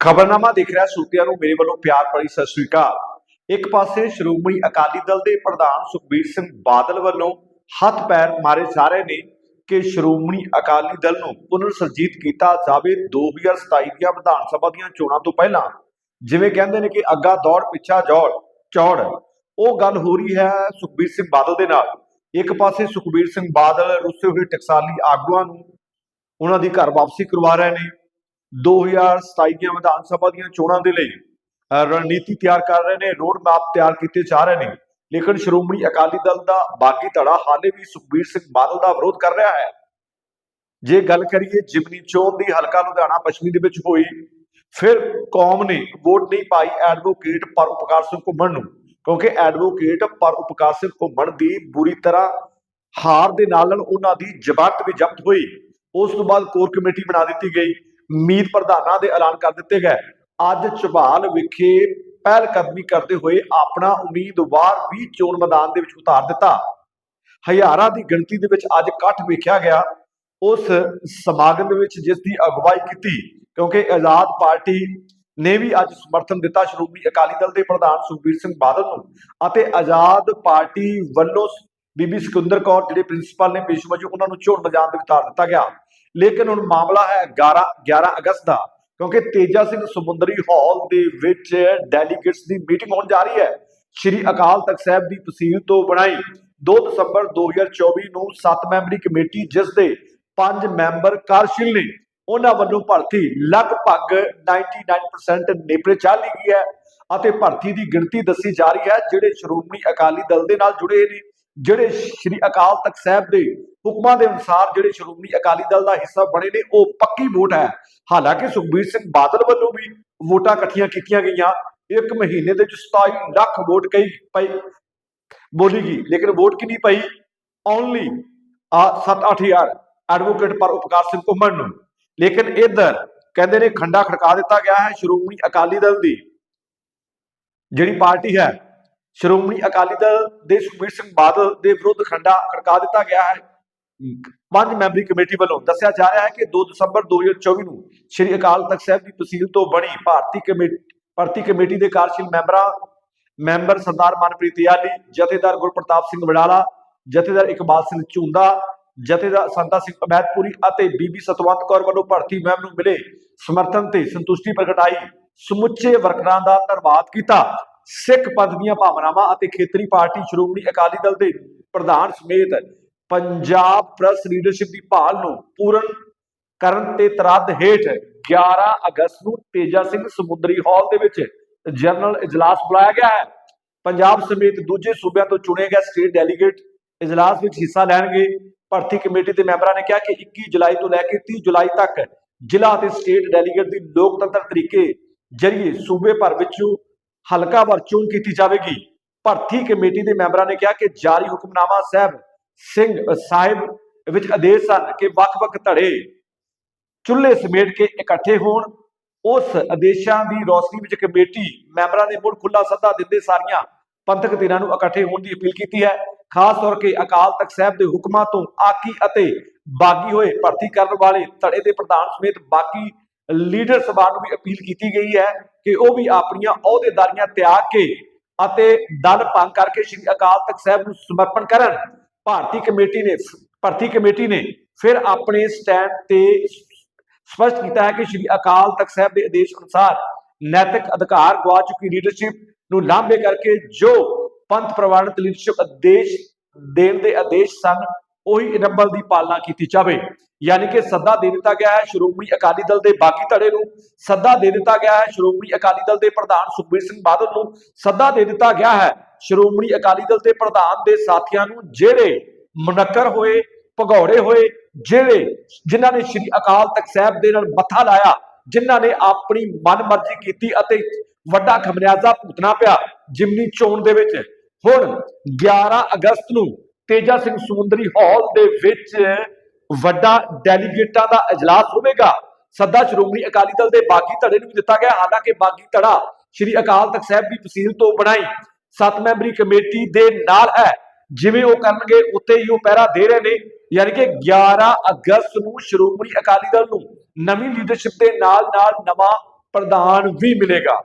ਖਬਰਨਾਮਾ ਦੇਖ ਰਿਹਾ ਸੂਤਿਆਂ ਨੂੰ ਮੇਰੇ ਵੱਲੋਂ ਪਿਆਰ ਭਰੀ ਸਤਿ ਸ੍ਰੀ ਅਕਾਲ। ਇੱਕ ਪਾਸੇ ਸ਼੍ਰੋਮਣੀ ਅਕਾਲੀ ਦਲ ਦੇ ਪ੍ਰਧਾਨ ਸੁਖਬੀਰ ਸਿੰਘ ਬਾਦਲ ਵੱਲੋਂ ਹੱਥ ਪੈਰ ਮਾਰੇ ਜਾ ਰਹੇ ਨੇ ਕਿ ਸ਼੍ਰੋਮਣੀ ਅਕਾਲੀ ਦਲ ਨੂੰ ਪੁਨਰ ਸਰਜੀਤ ਕੀਤਾ ਜਾਵੇ 2027 ਦੀਆਂ ਵਿਧਾਨ ਸਭਾ ਦੀਆਂ ਚੋਣਾਂ ਤੋਂ ਪਹਿਲਾਂ। ਜਿਵੇਂ ਕਹਿੰਦੇ ਨੇ ਕਿ ਅੱਗਾ ਦੌੜ, ਪਿੱਛਾ ਜੋੜ, ਚੌੜ। ਉਹ ਗੱਲ ਹੋ ਰਹੀ ਹੈ ਸੁਖਬੀਰ ਸਿੰਘ ਬਾਦਲ ਦੇ ਨਾਲ। ਇੱਕ ਪਾਸੇ ਸੁਖਬੀਰ ਸਿੰਘ ਬਾਦਲ ਰੁੱਸੇ ਹੋਏ ਟਕਸਾਲੀ ਆਗੂਆਂ ਨੂੰ ਉਹਨਾਂ ਦੀ ਘਰ ਵਾਪਸੀ ਕਰਵਾ ਰਹੇ ਨੇ। 2027 ਦੀਆਂ ਵਿਧਾਨ ਸਭਾ ਦੀਆਂ ਚੋਣਾਂ ਦੇ ਲਈ ਅਹ, ਰਣਨੀਤੀ ਤਿਆਰ ਕਰ ਰਹੇ ਨੇ ਰੋਡ ਮੈਪ ਤਿਆਰ ਕੀਤੇ ਜਾ ਰਹੇ ਨੇ। ਲੇਕਿਨ ਸ਼੍ਰੋਮਣੀ ਅਕਾਲੀ ਦਲ ਦਾ ਬਾਗੀ ਧੜਾ ਹਾਲੇ ਵੀ ਸੁਖਬੀਰ ਸਿੰਘ ਬਾਦਲ ਦਾ ਵਿਰੋਧ ਕਰ ਰਿਹਾ ਹੈ। ਜੇ ਗੱਲ ਕਰੀਏ ਜਿਮਨੀ ਚੋਣ ਦੀ ਹਲਕਾ ਲੁਧਿਆਣਾ ਪੱਛਮੀ ਦੇ ਵਿੱਚ ਹੋਈ ਫਿਰ ਕੌਮ ਨੇ ਵੋਟ ਨਹੀਂ ਪਾਈ ਐਡਵੋਕੇਟ ਪਰ ਉਪਕਾਰ ਸਿੰਘ ਘੁੰਮਣ ਨੂੰ ਕਿਉਂਕਿ ਐਡਵੋਕੇਟ ਪਰ ਉਪਕਾਰ ਸਿੰਘ ਘੁੰਮਣ ਦੀ ਬੁਰੀ ਤਰ੍ਹਾਂ ਹਾਰ ਦੇ ਨਾਲ ਨਾਲ ਉਹਨਾਂ ਦੀ ਜ਼ਬਾਨਤ ਵੀ ਜ਼ਬਤ ਹੋਈ। ਉਸ ਤੋਂ ਬਾਅਦ ਕੋਰ ਕਮੇਟੀ ਬਣਾ ਦਿੱਤੀ ਗਈ। ਮੀਤ ਪ੍ਰਧਾਨਾਂ ਦੇ ਐਲਾਨ ਕਰ ਦਿੱਤੇ ਗਏ। ਅੱਜ ਚਬਾਲ ਵਿਖੇ ਪਹਿਲ ਕਦਮੀ ਕਰਦੇ ਹੋਏ ਆਪਣਾ ਉਮੀਦਵਾਰ ਵੀ ਚੋਣ ਮੈਦਾਨ ਦੇ ਵਿੱਚ ਉਤਾਰ ਦਿੱਤਾ। ਹਜ਼ਾਰਾਂ ਦੀ ਗਿਣਤੀ ਦੇ ਵਿੱਚ ਅੱਜ ਇਕੱਠ ਵੇਖਿਆ ਗਿਆ। ਉਸ ਸਮਾਗਮ ਦੇ ਵਿੱਚ ਜਿਸ ਦੀ ਅਗਵਾਈ ਕੀਤੀ, ਕਿਉਂਕਿ ਆਜ਼ਾਦ ਪਾਰਟੀ ਨੇ ਵੀ ਅੱਜ ਸਮਰਥਨ ਦਿੱਤਾ ਸ਼੍ਰੋਮਣੀ ਅਕਾਲੀ ਦਲ ਦੇ ਪ੍ਰਧਾਨ ਸੁਖਬੀਰ ਸਿੰਘ ਬਾਦਲ ਨੂੰ ਅਤੇ ਆਜ਼ਾਦ ਪਾਰਟੀ ਵੱਲੋਂ ਬੀਬੀ ਸਿਕੰਦਰ ਕੌਰ, ਜਿਹੜੇ ਪ੍ਰਿੰਸੀਪਲ ਨੇ ਪੇਸ਼ ਵਜੋਂ ਉਹਨਾਂ ਨੂੰ ਚੋਣ ਮੈਦਾਨ ਦੇ ਵਿੱਚ ਉਤਾਰ ਦਿੱਤਾ ਗਿਆ। ਲੇਕਿਨ ਹੁਣ ਮਾਮਲਾ ਹੈ 11 11 ਅਗਸਤ ਦਾ, ਕਿਉਂਕਿ ਤੇਜਾ ਸਿੰਘ ਸਮੁੰਦਰੀ ਹਾਲ ਦੇ ਵਿੱਚ ਡੈਲੀਗੇਟਸ ਦੀ ਮੀਟਿੰਗ ਹੋਣ ਜਾ ਰਹੀ ਹੈ। ਸ਼੍ਰੀ ਅਕਾਲ ਤਖਤ ਸਾਹਿਬ ਦੀ ਤਹਿਸੀਲ ਤੋਂ ਬਣਾਈ 2 ਦਸੰਬਰ 2024 ਨੂੰ 7 ਮੈਂਬਰੀ ਕਮੇਟੀ, ਜਿਸ ਦੇ 5 ਮੈਂਬਰ ਕਾਰਜਸ਼ੀਲ ਨੇ। ਉਹਨਾਂ ਵੱਲੋਂ ਭਰਤੀ ਲਗਭਗ 99% ਨੇਪਰੇ ਚੱਲ ਗਈ ਹੈ ਅਤੇ ਭਰਤੀ ਦੀ ਗਿਣਤੀ ਦੱਸੀ ਜਾ ਰਹੀ ਹੈ, ਜਿਹੜੇ ਸ਼੍ਰੋਮਣੀ ਅਕਾਲੀ ਦਲ ਦੇ ਨਾਲ ਜੁੜੇ ਨੇ। ਜਿਹੜੇ ਸ਼੍ਰੀ ਅਕਾਲ ਤਖਤ ਸਾਹਿਬ ਦੇ ਹੁਕਮਾਂ ਦੇ ਅਨੁਸਾਰ ਜਿਹੜੇ ਸ਼੍ਰੋਮਣੀ ਅਕਾਲੀ ਦਲ ਦਾ ਹਿੱਸਾ ਬਣੇ ਨੇ, ਉਹ ਪੱਕੀ ਵੋਟ ਹੈ। ਹਾਲਾਂਕਿ ਸੁਖਬੀਰ ਸਿੰਘ ਬਾਦਲ ਵੱਲੋਂ ਵੀ ਵੋਟਾਂ ਇਕੱਠੀਆਂ ਕੀਤੀਆਂ ਗਈਆਂ। ਇੱਕ ਮਹੀਨੇ ਦੇ ਵਿੱਚ 27 ਲੱਖ ਵੋਟ ਕਈ ਪਈ, ਬੋਲੀ ਗਈ। ਲੇਕਿਨ ਵੋਟ ਕਿੰਨੀ ਪਈ? ਓਨਲੀ ਆ 7-8000 ਐਡਵੋਕੇਟ ਪਰ ਉਪਕਾਰ ਸਿੰਘ ਘੁੰਮਣ ਨੂੰ। ਲੇਕਿਨ ਇਧਰ ਕਹਿੰਦੇ ਨੇ ਖੰਡਾ ਖੜਕਾ ਦਿੱਤਾ ਗਿਆ ਹੈ ਸ਼੍ਰੋਮਣੀ ਅਕਾਲੀ ਦਲ ਦੀ। ਜਿਹੜੀ ਪਾਰਟੀ ਹੈ ਸ਼੍ਰੋਮਣੀ ਅਕਾਲੀ ਦਲ ਦੇ ਸੁਖਬੀਰ ਸਿੰਘ ਬਾਦਲ ਦੇ ਵਿਰੁੱਧ ਖੰਡਾ ਖੜਕਾ ਦਿੱਤਾ ਗਿਆ ਹੈ। ਪੰਜ ਮੈਂਬਰੀ ਕਮੇਟੀ ਵੱਲੋਂ ਦੱਸਿਆ ਜਾ ਰਿਹਾ ਹੈ ਕਿ 2 ਦਸੰਬਰ 2024 ਨੂੰ ਸ਼੍ਰੀ ਅਕਾਲ ਤਖਤ ਸਾਹਿਬ ਦੀ ਤਹਿਸੀਲ ਤੋਂ ਬਣੀ ਭਾਰਤੀ ਕਮੇਟੀ, ਭਰਤੀ ਕਮੇਟੀ ਦੇ ਕਾਰਜਸ਼ੀਲ ਮੈਂਬਰਾਂ, ਮੈਂਬਰ ਸਰਦਾਰ ਮਨਪ੍ਰੀਤ ਯਾਲੀ ਜਥੇਦਾਰ ਗੁਰਪ੍ਰਤਾਪ ਸਿੰਘ ਵਡਾਲਾ, ਜਥੇਦਾਰ ਇਕਬਾਲ ਸਿੰਘ ਝੁੰਦਾ, ਜਥੇਦਾਰ ਸੰਤਾ ਸਿੰਘ ਅਮੈਦਪੁਰੀ ਅਤੇ ਬੀਬੀ ਸਤਵੰਤ ਕੌਰ ਵੱਲੋਂ ਭਰਤੀ ਮੁਹਿੰਮ ਨੂੰ ਮਿਲੇ ਸਮਰਥਨ ਤੇ ਸੰਤੁਸ਼ਟੀ ਪ੍ਰਗਟਾਈ ਸਮੁੱਚੇ ਵਰਕਰਾਂ ਦਾ ਧੰਨਵਾਦ ਕੀਤਾ। ਸਿੱਖ ਪੰਥ ਦੀਆਂ ਭਾਵਨਾਵਾਂ ਅਤੇ ਖੇਤਰੀ ਪਾਰਟੀ ਸ਼੍ਰੋਮਣੀ ਅਕਾਲੀ ਦਲ ਦੇ ਪ੍ਰਧਾਨ ਸਮੇਤ ਪੰਜਾਬ ਪ੍ਰੈਸ ਲੀਡਰਸ਼ਿਪ ਦੀ ਭਾਲ ਨੂੰ ਪੂਰਨ ਕਰਨ ਤੇ ਤਰੱਦ ਹੇਠ 11 ਅਗਸਤ ਨੂੰ ਤੇਜਾ ਸਿੰਘ ਸਮੁੰਦਰੀ ਹਾਲ ਦੇ ਵਿੱਚ ਜਨਰਲ ਇਜਲਾਸ ਬੁਲਾਇਆ ਗਿਆ ਹੈ। ਪੰਜਾਬ ਸਮੇਤ ਦੂਜੇ ਸੂਬਿਆਂ ਤੋਂ ਚੁਣੇ ਗਏ ਸਟੇਟ ਡੈਲੀਗੇਟ ਇਜਲਾਸ ਵਿੱਚ ਹਿੱਸਾ ਲੈਣਗੇ। ਭਰਤੀ ਕਮੇਟੀ ਦੇ ਮੈਂਬਰਾਂ ਨੇ ਕਿਹਾ ਕਿ 21 ਜੁਲਾਈ ਤੋਂ ਲੈ ਕੇ 30 ਜੁਲਾਈ ਤੱਕ ਜ਼ਿਲ੍ਹਾ ਅਤੇ ਸਟੇਟ ਡੈਲੀਗੇਟ ਦੀ ਲੋਕਤੰਤਰ ਤਰੀਕੇ ਜਰੀਏ ਸੂਬੇ ਭਰ ਵਿੱਚੋਂ ਹਲਕਾਵਾਰ ਚੋਣ ਕੀਤੀ ਜਾਵੇਗੀ। ਭਰਤੀ ਕਮੇਟੀ ਦੇ ਮੈਂਬਰਾਂ ਨੇ ਕਿਹਾ ਕਿ ਜਾਰੀ ਹੁਕਮਨਾਮਾ ਸਾਹਿਬ ਸਿੰਘ ਸਾਹਿਬ ਵਿੱਚ ਆਦੇਸ਼ ਸਨ ਕਿ ਵੱਖ-ਵੱਖ ਧੜੇ ਚੁੱਲ੍ਹੇ ਸਮੇਟ ਕੇ ਇਕੱਠੇ ਹੋਣ। ਉਸ ਆਦੇਸ਼ਾਂ ਦੀ ਰੋਸ਼ਨੀ ਵਿੱਚ ਕਮੇਟੀ ਮੈਂਬਰਾਂ ਨੇ ਮੁੜ ਖੁੱਲਾ ਸੱਦਾ ਦਿੰਦੇ ਸਾਰੀਆਂ ਪੰਥਕ ਧਿਰਾਂ ਨੂੰ ਇਕੱਠੇ ਹੋਣ ਦੀ ਅਪੀਲ ਕੀਤੀ ਹੈ। ਖਾਸ ਤੌਰ ਕੇ ਅਕਾਲ ਤਖਤ ਸਾਹਿਬ ਦੇ ਹੁਕਮਾਂ ਤੋਂ ਆਕੀ ਅਤੇ ਬਾਗੀ ਹੋਏ ਭਰਤੀ ਕਰਨ ਵਾਲੇ ਧੜੇ ਦੇ ਪ੍ਰਧਾਨ ਸਮੇਤ ਬਾਕੀ ਲੀਡਰ ਸਭਾ ਨੂੰ ਵੀ ਅਪੀਲ ਕੀਤੀ ਗਈ ਹੈ ਕਿ ਉਹ ਵੀ ਆਪਣੀਆਂ ਅਹੁਦੇਦਾਰੀਆਂ ਤਿਆਗ ਕੇ ਅਤੇ ਦਲ ਭੰਗ ਕਰਕੇ ਸ੍ਰੀ ਅਕਾਲ ਤਖਤ ਸਾਹਿਬ ਨੂੰ ਸਮਰਪਣ ਕਰਨ। ਭਾਰਤੀ ਕਮੇਟੀ ਨੇ, ਭਰਤੀ ਕਮੇਟੀ ਨੇ ਫਿਰ ਆਪਣੇ ਸਟੈਂਡ ਤੇ ਸਪਸ਼ਟ ਕੀਤਾ ਹੈ ਕਿ ਸ੍ਰੀ ਅਕਾਲ ਤਖਤ ਸਾਹਿਬ ਦੇ ਆਦੇਸ਼ ਅਨੁਸਾਰ ਨੈਤਿਕ ਅਧਿਕਾਰ ਗਵਾ ਚੁੱਕੀ ਲੀਡਰਸ਼ਿਪ ਨੂੰ ਲਾਂਭੇ ਕਰਕੇ ਜੋ ਪੰਥ ਪ੍ਰਵਾਨਿਤ ਲੀਡਰਸ਼ਿਪ ਆਦੇਸ਼ ਦੇਣ ਦੇ ਆਦੇਸ਼ ਸਨ ਉਹੀ ਨੰਬਰ ਦੀ ਪਾਲਣਾ ਕੀਤੀ ਜਾਵੇ। ਯਾਨੀ ਕਿ ਸੱਦਾ ਦੇ ਦਿੱਤਾ ਗਿਆ ਹੈ ਸ਼੍ਰੋਮਣੀ ਅਕਾਲੀ ਦਲ ਦੇ ਬਾਕੀ ਧੜੇ ਨੂੰ, ਸੱਦਾ ਦੇ ਦਿੱਤਾ ਗਿਆ ਹੈ ਸ਼੍ਰੋਮਣੀ ਅਕਾਲੀ ਦਲ ਦੇ ਪ੍ਰਧਾਨ ਸੁਖਬੀਰ ਸਿੰਘ ਬਾਦਲ ਨੂੰ, ਸੱਦਾ ਦੇ ਦਿੱਤਾ ਗਿਆ ਹੈ ਸ਼੍ਰੋਮਣੀ ਅਕਾਲੀ ਦਲ ਦੇ ਪ੍ਰਧਾਨ ਦੇ ਸਾਥੀਆਂ ਨੂੰ, ਜਿਹੜੇ ਮੁਨੱਕਰ ਹੋਏ, ਭਗੌੜੇ ਹੋਏ, ਜਿਹੜੇ, ਜਿਨ੍ਹਾਂ ਨੇ ਸ੍ਰੀ ਅਕਾਲ ਤਖਤ ਸਾਹਿਬ ਦੇ ਨਾਲ ਮੱਥਾ ਲਾਇਆ, ਜਿਨ੍ਹਾਂ ਨੇ ਆਪਣੀ ਮਨਮਰਜ਼ੀ ਕੀਤੀ ਅਤੇ ਵੱਡਾ ਖਮਿਆਜ਼ਾ ਭੁਗਤਣਾ ਪਿਆ, ਜਿਮਨੀ ਚੋਣ ਦੇ ਵਿੱਚ। ਹੁਣ 11 ਅਗਸਤ ਨੂੰ ਤੇਜਾ ਸਿੰਘ ਸਮੁੰਦਰੀ ਹਾਲ ਦੇ ਵਿੱਚ ਵੱਡਾ ਡੈਲੀਗੇਟਾਂ ਦਾ ਇਜਲਾਸ ਹੋਵੇਗਾ। ਸੱਦਾ ਸ਼੍ਰੋਮਣੀ ਅਕਾਲੀ ਦਲ ਦੇ ਬਾਗੀ ਧੜੇ ਨੂੰ ਵੀ ਦਿੱਤਾ ਗਿਆ। ਹਾਲਾਂਕਿ ਬਾਗੀ ਧੜਾ ਸ੍ਰੀ ਅਕਾਲ ਤਖਤ ਸਾਹਿਬ ਦੀ ਤਹਿਸੀਲ ਤੋਂ ਬਣਾਈ। ਸੱਤ ਮੈਂਬਰੀ ਕਮੇਟੀ ਦੇ ਨਾਲ ਹੈ। ਜਿਵੇਂ ਉਹ ਕਰਨਗੇ ਉੱਤੇ ਹੀ ਉਹ ਪਹਿਰਾ ਦੇ ਰਹੇ ਨੇ। ਯਾਨੀ ਕਿ 11 ਅਗਸਤ ਨੂੰ ਸ਼੍ਰੋਮਣੀ ਅਕਾਲੀ ਦਲ ਨੂੰ ਨਵੀਂ ਲੀਡਰਸ਼ਿਪ ਦੇ ਨਾਲ ਨਾਲ ਨਵਾਂ ਪ੍ਰਧਾਨ ਵੀ ਮਿਲੇਗਾ।